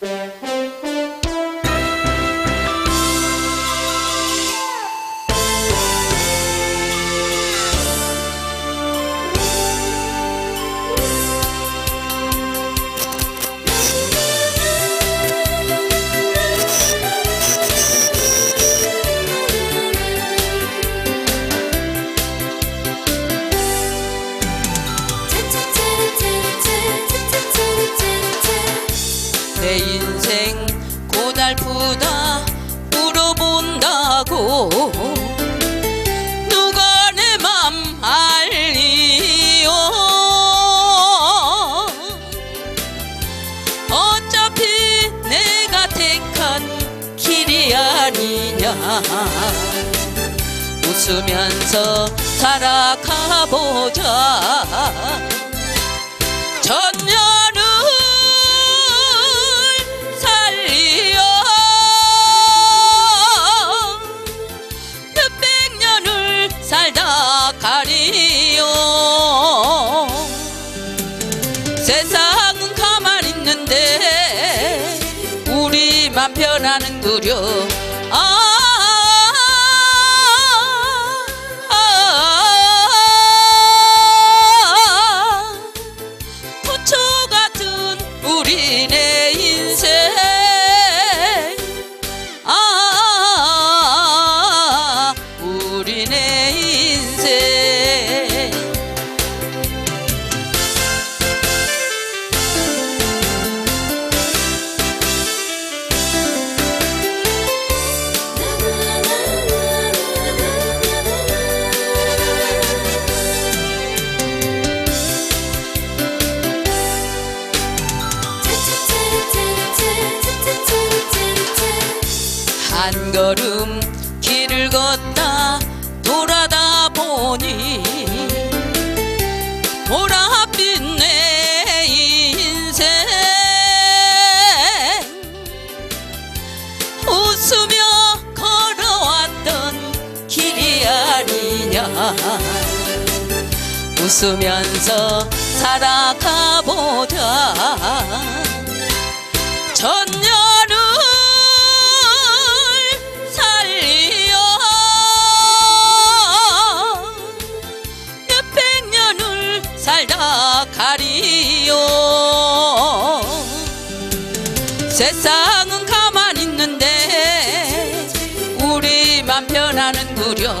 내 아니냐 웃으면서 살아가보자. 전년을 살리어 몇백 년을 살다 가리요 세상은 가만히 있는데 우리만 변하는 구려. 아, 아, 한 걸음 길을 걷다 돌아다 보니 보랏빛 내 인생 웃으며 걸어왔던 길이 아니냐. 웃으면서 살아가보자. 전년 세상은 가만히 있는데 우리만 변하는 구려